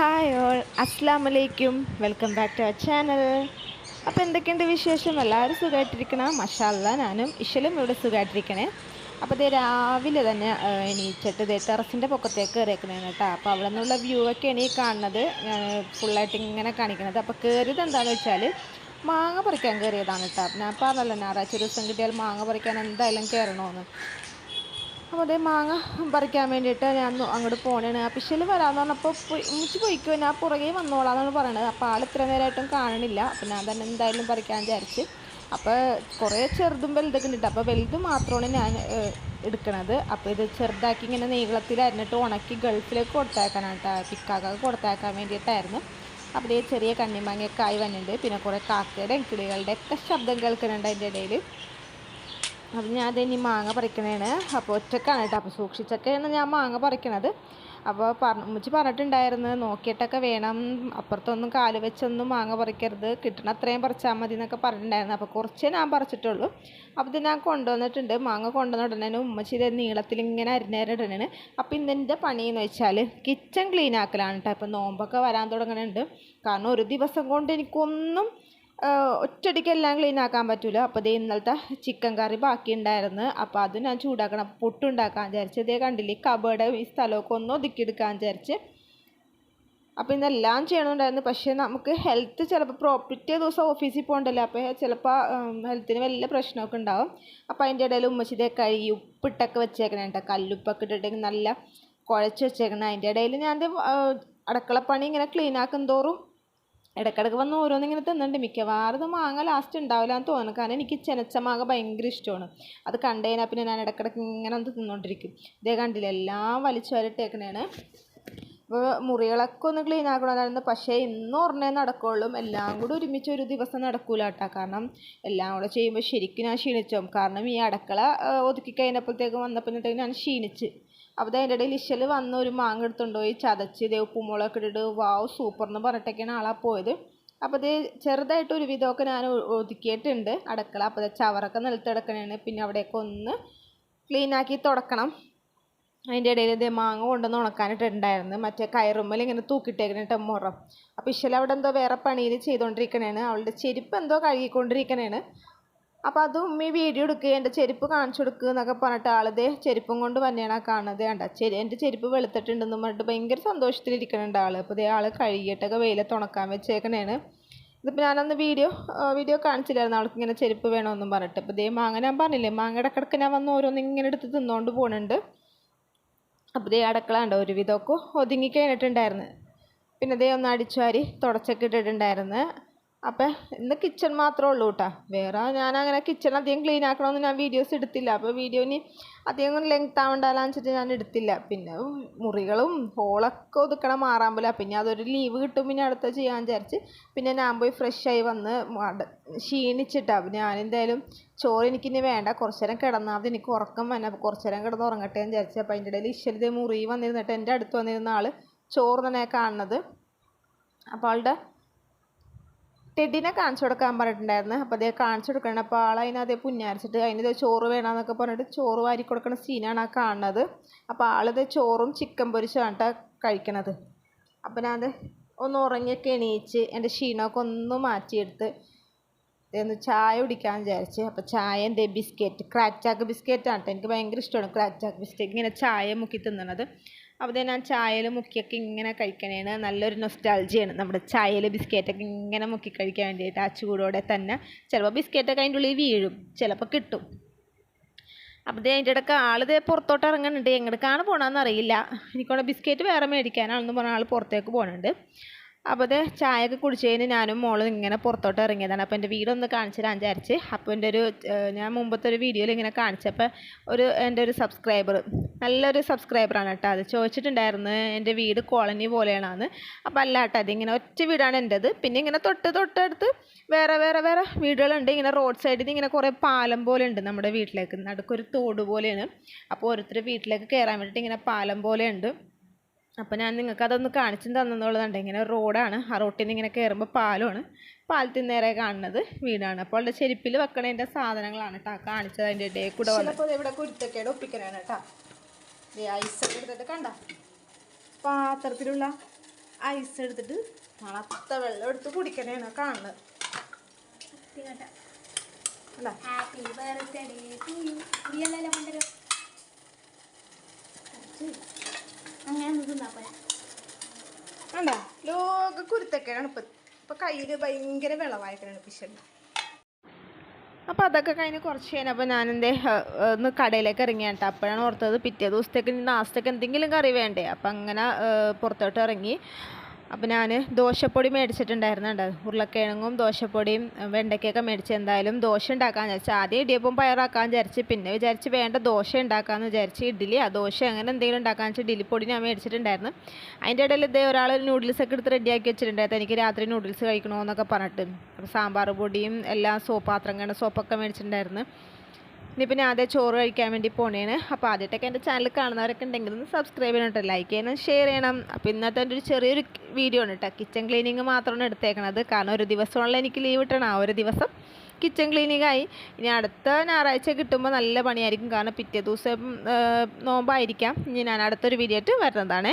Hi all അസ്സാം വലൈക്കും welcome back to our channel അപ്പോൾ എന്തൊക്കെയുണ്ട് വിശേഷം? എല്ലാവരും സുഖമായിട്ടിരിക്കണം മഷാല്ല ഞാനും ഇഷലും ഇവിടെ സുഖമായിട്ടിരിക്കണേ അപ്പോൾ ഇതേ രാവിലെ തന്നെ എണീച്ചിട്ട് ഇതേ ടെറസിന്റെ പൊക്കത്തേക്ക് കയറിയേക്കണേണ് കേട്ടോ. അപ്പോൾ അവിടെ നിന്നുള്ള വ്യൂ ഒക്കെ ഈ കാണുന്നത്. ഫുള്ളായിട്ട് ഇങ്ങനെ കാണിക്കുന്നത് അപ്പോൾ കയറിയത് എന്താണെന്ന് വെച്ചാൽ മാങ്ങ പറിക്കാൻ കയറിയതാണ് കേട്ടോ. ഞാൻ പറഞ്ഞല്ലോ ഞായറാഴ്ച ഒരു ദിവസം കിട്ടിയാൽ മാങ്ങ പറിക്കാൻ എന്തായാലും കയറണമെന്ന് അപ്പോൾ മാങ്ങ പറിക്കാൻ വേണ്ടിയിട്ട് ഞാൻ അങ്ങോട്ട് പോണേണ്. ആ പിശൽ വരാമെന്ന് പറഞ്ഞപ്പോൾ ഉമ്മിച്ച് പോയിക്കോ ഞാൻ പുറകെ വന്നോളാന്നാണ് പറയണത്. അപ്പോൾ ആൾ ഇത്ര നേരമായിട്ടും കാണണില്ല. അപ്പോൾ ഞാൻ തന്നെ എന്തായാലും പറിക്കാൻ വിചാരിച്ച്. അപ്പോൾ കുറേ ചെറുതും വലുതൊക്കെ ഉണ്ട് അപ്പോൾ വലുത് മാത്രമാണ് ഞാൻ എടുക്കണത്. അപ്പോൾ ഇത് ചെറുതാക്കി ഇങ്ങനെ നീളത്തിൽ അരിഞ്ഞിട്ട് ഉണക്കി ഗൾഫിലേക്ക് കൊടുത്തേക്കാനാണ് കേട്ടോ. പിക്കാക്കൊക്കെ കൊടുത്തേക്കാൻ വേണ്ടിയിട്ടായിരുന്നു. അപ്പോൾ ഈ ചെറിയ കണ്ണിമാങ്ങയൊക്കെ ആയി വന്നിട്ടുണ്ട്. പിന്നെ കുറേ കാക്കയുടെയും കിളികളുടെ ഒക്കെ ശബ്ദം കേൾക്കുന്നുണ്ട് അതിന്റെ ഇടയിൽ. അപ്പം ഞാൻ ഇനി മാങ്ങ പറിക്കണേണ്. അപ്പോൾ ഒറ്റക്കാണ് കേട്ടോ. അപ്പോൾ സൂക്ഷിച്ചൊക്കെയാണ് ഞാൻ മാങ്ങ പറിക്കണത്. അപ്പോൾ പറഞ്ഞ ഉമ്മച്ചി പറഞ്ഞിട്ടുണ്ടായിരുന്നു നോക്കിയിട്ടൊക്കെ വേണം. അപ്പുറത്തൊന്നും കാൽ വെച്ചൊന്നും മാങ്ങ പറിക്കരുത്. കിട്ടണ അത്രയും പറിച്ചാൽ മതി എന്നൊക്കെ പറഞ്ഞിട്ടുണ്ടായിരുന്നു. അപ്പോൾ കുറച്ചേ ഞാൻ പറിച്ചിട്ടുള്ളൂ. അപ്പോൾ ഇത് ഞാൻ കൊണ്ടുവന്നിട്ടുണ്ട്. മാങ്ങ കൊണ്ടുവന്ന ഉടനെ ഉമ്മച്ചി ഇത് നീളത്തിൽ ഇങ്ങനെ അരിഞ്ഞേരിടണേണ് അപ്പോൾ ഇന്നെന്റെ പണി എന്ന് വെച്ചാൽ കിച്ചൺ ക്ലീൻ ആക്കലാണ് കേട്ടോ. ഇപ്പോൾ നോമ്പൊക്കെ വരാൻ തുടങ്ങുന്നുണ്ട് കാരണം ഒരു ദിവസം കൊണ്ട് എനിക്കൊന്നും ഒറ്റയടിക്ക് എല്ലാം ക്ലീൻ ആക്കാൻ പറ്റില്ല അപ്പോൾ ഇതേ ഇന്നലത്തെ ചിക്കൻ കറി ബാക്കി ഉണ്ടായിരുന്നു അപ്പോൾ അത് ഞാൻ ചൂടാക്കണം. പൊട്ടുണ്ടാക്കാൻ വിചാരിച്ച്. ഇതേ കണ്ടില്ലേ കബേർഡ് ഈ സ്ഥലമൊക്കെ ഒന്ന് ഒതുക്കിയെടുക്കാൻ വിചാരിച്ച്. അപ്പോൾ ഇന്നെല്ലാം ചെയ്യണമുണ്ടായിരുന്നു പക്ഷേ നമുക്ക് ഹെൽത്ത് ചിലപ്പോൾ പ്രോപ്പർട്ടി ദിവസം ഓഫീസിൽ പോകണ്ടല്ലോ. അപ്പോൾ ചിലപ്പോൾ ഹെൽത്തിന് വലിയ പ്രശ്നമൊക്കെ ഉണ്ടാവും. അപ്പോൾ അതിന്റെ ഇടയിൽ ഉമ്മച്ചിതെ കഴുകി ഉപ്പിട്ടൊക്കെ വെച്ചേക്കണേ കേട്ടോ കല്ലുപ്പൊക്കെ ഇട്ടിട്ടുണ്ടെങ്കിൽ നല്ല കുഴച്ച് വെച്ചേക്കണം. അതിന്റെ ഇടയിൽ ഞാൻ അടുക്കളപ്പണി ഇങ്ങനെ ക്ലീൻ ആക്കും തോറും ഇടയ്ക്കിടയ്ക്ക് വന്ന് ഓരോന്നിങ്ങനെ തിന്നുന്നുണ്ട് മിക്കവാറും മാങ്ങ ലാസ്റ്റ് ഉണ്ടാവില്ല എന്ന് തോന്നുന്നു. കാരണം എനിക്ക് ചെനച്ച മാങ്ങ ഭയങ്കര ഇഷ്ടമാണ്. അത് കണ്ടു പിന്നെ ഞാൻ ഇടയ്ക്കിടയ്ക്ക് ഇങ്ങനെ ഒന്ന് തിന്നുകൊണ്ടിരിക്കും ഇതേ കണ്ടില്ല? എല്ലാം വലിച്ചു വരട്ടേക്കണേണ്. അപ്പോൾ മുറികളൊക്കെ ഒന്ന് ക്ലീൻ ആക്കണമെന്നായിരുന്നു പക്ഷേ ഇന്ന് ഒരെണ്ണേ നടക്കുള്ളൂ. എല്ലാം കൂടി ഒരുമിച്ച് ഒരു ദിവസം നടക്കൂല കേട്ടോ. കാരണം എല്ലാം കൂടെ ചെയ്യുമ്പോൾ ശരിക്കും ഞാൻ ക്ഷീണിച്ചു കാരണം ഈ അടക്കള ഒതുക്കി കഴിഞ്ഞപ്പോഴത്തേക്കും വന്നപ്പോഴത്തേക്കും ഞാൻ ക്ഷീണിച്ച്. അപ്പോൾ അതിന്റെ ഇടയിൽ ഇഷൽ വന്ന് ഒരു മാങ്ങ എടുത്തുകൊണ്ടുപോയി ചതച്ച് ഇതേ ഉപ്പുമുളകൊക്കെ ഇട്ടിട്ട് വാവ് സൂപ്പർ എന്ന് പറഞ്ഞിട്ടൊക്കെയാണ് ആളാ പോയത്. അപ്പോൾ ഇത് ചെറുതായിട്ട് ഒരു വിധമൊക്കെ ഞാൻ ഒതുക്കിയിട്ടുണ്ട് അടുക്കള. അപ്പോൾ ചവറൊക്കെ നിലത്തെടുക്കണേണ് പിന്നെ അവിടെയൊക്കെ ഒന്ന് ക്ലീനാക്കി തുടക്കണം. അതിന്റെ ഇടയിൽ ഇതേ മാങ്ങ കൊണ്ടുവന്ന് ഉണക്കാനിട്ടുണ്ടായിരുന്നു മറ്റേ കയറുമ്മൽ ഇങ്ങനെ തൂക്കിയിട്ടേക്കണ മുറം. അപ്പോൾ ഇഷൽ അവിടെ എന്തോ വേറെ പണിയിൽ ചെയ്തുകൊണ്ടിരിക്കണേണ് അവളുടെ ചെരുപ്പ് എന്തോ കഴുകിക്കൊണ്ടിരിക്കണേണ്. അപ്പോൾ അത് ഉമ്മി വീഡിയോ എടുക്കുക എന്റെ ചെരുപ്പ് കാണിച്ചു കൊടുക്കുക എന്നൊക്കെ പറഞ്ഞിട്ട് ആളതെ ചെരുപ്പും കൊണ്ട് തന്നെയാണ് ആ കാണുന്നത് കണ്ട. ചെരി എന്റെ ചെരുപ്പ് വെളുത്തിട്ടുണ്ടെന്ന് പറഞ്ഞിട്ട് ഭയങ്കര സന്തോഷത്തിലിരിക്കണുണ്ട് ആൾ അപ്പോൾ ഇതേ ആൾ കഴുകിയിട്ടൊക്കെ വെയിലത്ത് ഉണക്കാൻ വെച്ചേക്കണേണ്. ഇതിപ്പോൾ ഞാനന്ന് വീഡിയോ വീഡിയോ കാണിച്ചില്ലായിരുന്നു ആൾക്ക് ഇങ്ങനെ ചെരുപ്പ് വേണമെന്നും പറഞ്ഞിട്ട്. അപ്പോൾ ഇതേ മാങ്ങ ഞാൻ പറഞ്ഞില്ലേ മാങ്ങ ഇടക്കിടക്ക് ഞാൻ വന്ന് ഓരോന്ന് ഇങ്ങനെ എടുത്ത് തിന്നുകൊണ്ട് പോകുന്നുണ്ട് അപ്പോൾ ഇതേ അടക്കള ഉണ്ടോ ഒരുവിധമൊക്കെ ഒതുങ്ങി കഴിഞ്ഞിട്ടുണ്ടായിരുന്നു. പിന്നെ ഇതേ ഒന്ന് അടിച്ചുവാരി തുടച്ചൊക്കെ ഇട്ടിട്ടുണ്ടായിരുന്നു. അപ്പം ഇന്ന് കിച്ചൺ മാത്രമേ ഉള്ളൂ കേട്ടോ വേറെ ഞാൻ അങ്ങനെ കിച്ചൺ അധികം ക്ലീൻ ആക്കണമെന്ന് ഞാൻ വീഡിയോസ് എടുത്തില്ല അപ്പോൾ വീഡിയോ ഇനി അധികം ലെങ്ത് ആവണ്ടാലാന്ന് വെച്ചിട്ട് ഞാൻ എടുത്തില്ല പിന്നെ മുറികളും ഹോളൊക്കെ ഒതുക്കണം മാറാമ്പില്ല പിന്നെ അതൊരു ലീവ് കിട്ടും പിന്നെ അടുത്ത ചെയ്യാൻ വിചാരിച്ച് പിന്നെ ഞാൻ പോയി ഫ്രഷ് ആയി വന്ന് ക്ഷീണിച്ചിട്ടാണ് ഞാനെന്തായാലും ചോറ് എനിക്കിനി വേണ്ട. കുറച്ച് നേരം കിടന്നാൽ എനിക്ക് ഉറക്കം വന്നെ. അപ്പോൾ കുറച്ച് നേരം കിടന്ന് ഉറങ്ങട്ടെ എന്ന് വിചാരിച്ചു. അപ്പോൾ അതിന്റെ ഇടയിൽ ഇശ്വരിതേ മുറി വന്നിരുന്നിട്ട് എന്റെ അടുത്ത് വന്നിരുന്ന ആൾ ചോറ് തന്നെ കാണുന്നത്. അപ്പോൾ ആളുടെ ടെഡിനെ കാണിച്ചു കൊടുക്കാൻ പറഞ്ഞിട്ടുണ്ടായിരുന്നു. അപ്പോൾ അതേ കാണിച്ചു കൊടുക്കണം. അപ്പോൾ ആളതിനെ അതേ പുഞ്ഞാരിച്ചിട്ട് അതിന് ചോറ് വേണമെന്നൊക്കെ പറഞ്ഞിട്ട് ചോറ് വാരി കൊടുക്കുന്ന സീനാണ് ആ കാണുന്നത്. അപ്പോൾ ആളിത് ചോറും ചിക്കൻ പൊരിച്ചാണ് ട്ടോ കഴിക്കണത്. അപ്പം ഞാൻ ഒന്ന് ഉറങ്ങിയൊക്കെ എണീച്ച് എന്റെ ക്ഷീണമൊക്കെ ഒന്ന് മാറ്റിയെടുത്ത് ഒന്ന് ചായ കുടിക്കാൻ വിചാരിച്ച്. അപ്പോൾ ചായ എന്റെ ബിസ്ക്കറ്റ് ക്രാക്ക് ചാക്ക് ബിസ്ക്കറ്റാണ് കേട്ടോ എനിക്ക് ഭയങ്കര ഇഷ്ടമാണ് ക്രാക്ക് ചാക്ക് ബിസ്ക്കറ്റ് ഇങ്ങനെ ചായ മുക്കി തിന്നണത്. അപ്പോൾ ഞാൻ ചായയിൽ മുക്കിയൊക്കെ ഇങ്ങനെ കഴിക്കണേണ്. നല്ലൊരു നൊസ്റ്റാൾജിയാണ് നമ്മുടെ ചായയിൽ ബിസ്ക്കറ്റൊക്കെ ഇങ്ങനെ മുക്കി കഴിക്കാൻ വേണ്ടിയിട്ട് ആ ചൂടോടെ തന്നെ ചിലപ്പോൾ ബിസ്ക്കറ്റൊക്കെ അതിന്റെ ഉള്ളിൽ വീഴും. ചിലപ്പോൾ കിട്ടും. അപ്പോൾ ദേ അതിന്റെ ഇടയ്ക്ക് ആൾ ദേ പുറത്തോട്ട് ഇറങ്ങുന്നുണ്ട് എങ്ങോട്ടേക്കാണ് പോകണമെന്ന് അറിയില്ല ബിസ്ക്കറ്റ് വേറെ മേടിക്കാനാണെന്ന് പറഞ്ഞ ആൾ പുറത്തേക്ക് പോകുന്നുണ്ട് അപ്പോൾ അത് ചായയൊക്കെ കുടിച്ച് കഴിഞ്ഞ് ഞാനും മോളും ഇങ്ങനെ പുറത്തോട്ട് ഇറങ്ങിയതാണ്. അപ്പോൾ എന്റെ വീടൊന്ന് കാണിച്ചു തരാൻ വിചാരിച്ച് അപ്പോൾ എന്റെ ഒരു ഞാൻ മുമ്പത്തെ ഒരു വീഡിയോയിൽ ഇങ്ങനെ കാണിച്ചപ്പോൾ ഒരു എന്റെ ഒരു സബ്സ്ക്രൈബർ നല്ലൊരു സബ്സ്ക്രൈബറാണ് കേട്ടോ അത്. ചോദിച്ചിട്ടുണ്ടായിരുന്നു എന്റെ വീട് കോളനി പോലെയാണെന്ന്. അപ്പോൾ അല്ല കേട്ടോ അതിങ്ങനെ ഒറ്റ വീടാണ് എന്റെത്. പിന്നെ ഇങ്ങനെ തൊട്ട് തൊട്ടടുത്ത് വേറെ വേറെ വേറെ വീടുകളുണ്ട്. ഇങ്ങനെ റോഡ് സൈഡിൽ നിന്ന് ഇങ്ങനെ കുറേ പാലം പോലെ ഉണ്ട് നമ്മുടെ വീട്ടിലേക്ക്. നടുക്കൊരു തോട് പോലെയാണ്. അപ്പോൾ ഓരോരുത്തർ വീട്ടിലേക്ക് കയറാൻ വേണ്ടിയിട്ട് ഇങ്ങനെ പാലം പോലെ ഉണ്ട് അപ്പോൾ ഞാൻ നിങ്ങൾക്ക് അതൊന്ന് കാണിച്ചു തന്നെന്നുള്ളതുണ്ട്. ഇങ്ങനെ റോഡാണ്. ആ റോട്ടിൽ നിന്ന് ഇങ്ങനെ കയറുമ്പോൾ പാലമാണ്. പാലത്തിൽ നേരെ കാണുന്നത് വീടാണ്. അപ്പോൾ അവളുടെ ചെരുപ്പിൽ വെക്കണതിന്റെ സാധനങ്ങളാണ് കേട്ടോ കാണിച്ചത് അതിന്റെ ഇടയിൽ കൂടെ വന്നപ്പോൾ ഇവിടെ കുരുത്തക്കേട് ഒപ്പിക്കലാണ് കേട്ടോ ഐസ് എടുത്തിട്ട് കണ്ട? പാത്രത്തിലുള്ള ഐസ് എടുത്തിട്ട് തണുത്ത വെള്ളം എടുത്ത് കുടിക്കണേണ് കാണുന്നത്. ഹാപ്പി ബർത്ത്ഡേ ടു യു കുടിയല്ലോ കൊണ്ടുവരും. വേണ്ട ലോക കുരുത്തൊക്കെയാണ് ഇപ്പം ഇപ്പം കയ്യിൽ ഭയങ്കര വിളവായിട്ടാണ് പിശൽ അപ്പോൾ അതൊക്കെ കഴിഞ്ഞ് കുറച്ച് കഴിഞ്ഞപ്പോൾ ഞാൻ എന്റെ ഒന്ന് കടയിലേക്ക് ഇറങ്ങി കേട്ടോ അപ്പോഴാണ് ഓർത്തത് പിറ്റേ ദിവസത്തേക്ക് നാസ്തക്ക് എന്തെങ്കിലും കറി വേണ്ടേ. അപ്പം അങ്ങനെ പുറത്തോട്ട് ഇറങ്ങി. അപ്പം ഞാൻ ദോശപ്പൊടി മേടിച്ചിട്ടുണ്ടായിരുന്നു കേട്ടോ ഉരുളക്കിഴങ്ങും ദോശപ്പൊടിയും വെണ്ടയ്ക്കൊക്കെ മേടിച്ച് എന്തായാലും ദോശ ഉണ്ടാക്കാമെന്ന് വിചാരിച്ചു ആദ്യം ഇടിയപ്പം പയറാക്കാൻ വിചാരിച്ച് പിന്നെ വിചാരിച്ച് വേണ്ട ദോശ ഉണ്ടാക്കാമെന്ന് വിചാരിച്ച് ഇഡ്ഡലി ആ ദോശ അങ്ങനെ എന്തെങ്കിലും ഉണ്ടാക്കാമെന്ന് വെച്ചാൽ ഇഡ്ഡലി പൊടി ഞാൻ മേടിച്ചിട്ടുണ്ടായിരുന്നു. അതിന്റെ ഇടയിൽ ഇതേ ഒരാൾ നൂഡിൽസൊക്കെ എടുത്ത് റെഡിയാക്കി വെച്ചിട്ടുണ്ടായിരുന്നു. എനിക്ക് രാത്രി നൂഡിൽസ് കഴിക്കണമെന്നൊക്കെ പറഞ്ഞിട്ട്. അപ്പോൾ സാമ്പാർ പൊടിയും എല്ലാ സോപ്പ് പാത്രം കണ്ട സോപ്പൊക്കെ മേടിച്ചിട്ടുണ്ടായിരുന്നു. ഇനിയിപ്പോൾ ഞാൻ ആദ്യം ചോറ് കഴിക്കാൻ വേണ്ടി പോണേണ്. അപ്പോൾ ആദ്യമായിട്ടൊക്കെ എന്റെ ചാനൽ കാണുന്നവരൊക്കെ ഉണ്ടെങ്കിൽ ഒന്ന് സബ്സ്ക്രൈബ് ചെയ്യണം കേട്ടോ ലൈക്ക് ചെയ്യണം ഷെയർ ചെയ്യണം. അപ്പോൾ ഇന്നത്തെ എന്റെ ഒരു ചെറിയൊരു വീഡിയോ ആണ് കേട്ടോ കിച്ചൺ ക്ലീനിങ് മാത്രമാണ് എടുത്തേക്കണത്. കാരണം ഒരു ദിവസമുള്ള എനിക്ക് ലീവ് കിട്ടണം ആ ഒരു ദിവസം കിച്ചൺ ക്ലീനിങ് ആയി. ഇനി അടുത്ത ഞായറാഴ്ച കിട്ടുമ്പോൾ നല്ല പണിയായിരിക്കും. കാരണം പിറ്റേ ദിവസം നോമ്പായിരിക്കാം. ഇനി ഞാൻ അടുത്തൊരു വീഡിയോ ആയിട്ട് വരുന്നതാണ്.